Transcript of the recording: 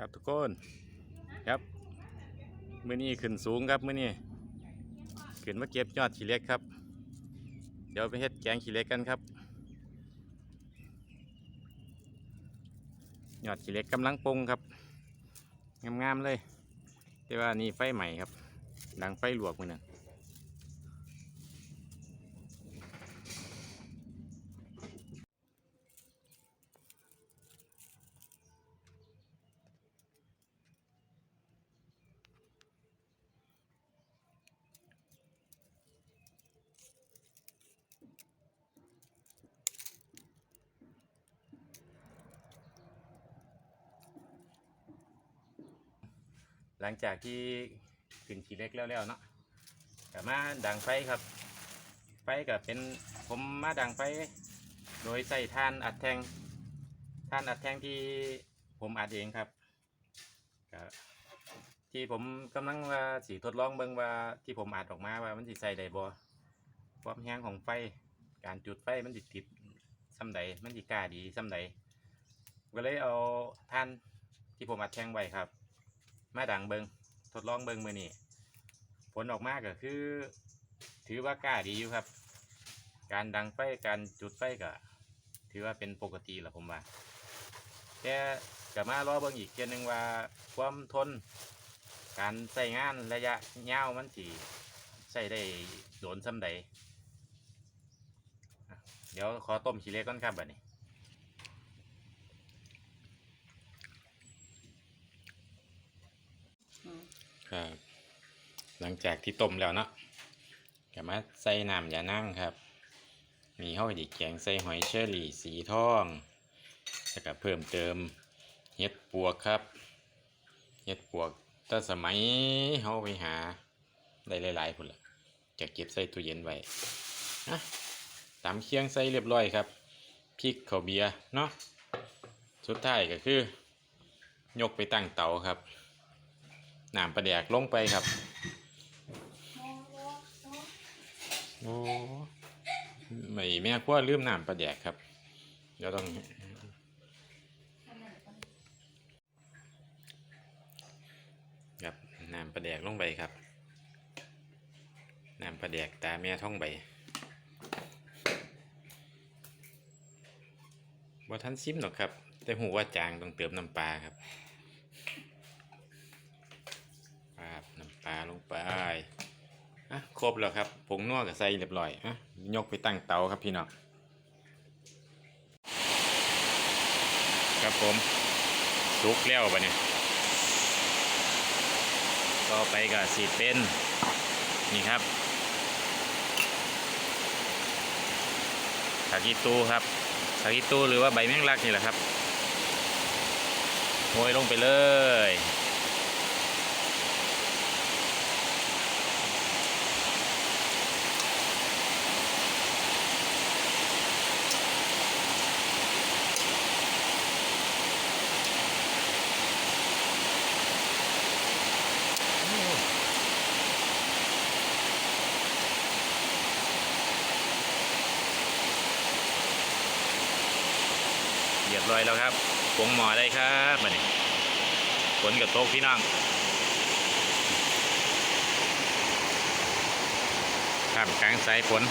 ครับทุกคนครับมื้อนี้ขึ้นสูงครับมื้อนี้ขึ้นมาเก็บยอดขี้เล็กครับ เดี๋ยวไปเฮ็ดแกงขี้เล็กกันครับยอดขี้เล็กกำลังปงครับงามๆเลย แต่ว่านี่ไฟใหม่ครับ ดังไฟหลวกมือนั่น ลังจากที่ขึ้นขีเล็กแล้วๆเนาะก็มาดังไฟครับ ไฟก็เป็นผมมาดังไฟ โดยใส่ท่านอัดแทงท่านอัดแทงที่ผมอัดเองครับก็ที่ผมกำลังว่าสีทดลองเบิ่งว่าที่ผมอัดออกมาว่ามันสิใส่ได้บ่ความแห้งของไฟ การจุดไฟมันสิติดซ้ำใดมันสิกล้าดีซ้ำใดก็เลยเอาท่านที่ผมอัดแทงไว้ครับ มาดังเบิงทดลองเบิงมือนี่ผลออกมาก็คือ ถือว่ากล้าดีอยู่ครับ การดังไฟการจุดไฟก็ถือว่าเป็นปกติแหละผมว่าแต่ก็มารอเบิงอีกเทียหนึงว่าความทน การใส่งานระยะยาวมันสิใส่ได้โดนซ้ำใดเดี๋ยวขอต้มขี้เล็กก่อนครับบัดนี้ ครับ หลังจากที่ต้มแล้วเนาะก็มาใส่น้ำยานั่งครับ มีห้อยดิแกงใส่หอยเชอรี่สีทองแล้วก็เพิ่มเติมเห็ดปวกครับ เห็ดปวกแต่สมัยเฮาไปหาได้หลายๆพุ่นละจะเก็บใส่ตู้เย็นไว้นะตามเคียงใส่เรียบร้อยครับพริกข้าวเบียร์เนาะสุดท้ายก็คือ ยกไปตั้งเตาครับ น้ำปลาแดกลงไปครับ โอ้ไม่แม่ครัวลืมน้ำปลาแดกครับ เดี๋ยวต้อง ครับน้ำปลาแดกลงไปครับ น้ำปลาแดกตาแม่ท่องใบบ่ทันซิมหรอกครับ แต่หูว่าจางต้องเติมน้ำปลาครับ ปาดน้ำปลาลง ไปอะครบแล้วครับผงนัวกับใส่เรียบร้อยอะยกไปตั้งเตาครับพี่น้องครับผมสุกแล้วปะเนี่ยต่อไปก็สีเป็นนี่ครับผักอีตูครับผักอีตูหรือว่าใบแมงลักนี่แหละครับโรยลงไปเลย เรียบร้อยแล้วครับผงหมอได้ครับมาเนี่ฝนกับโต๊ะพี่น้องท่ามกลางสายฝน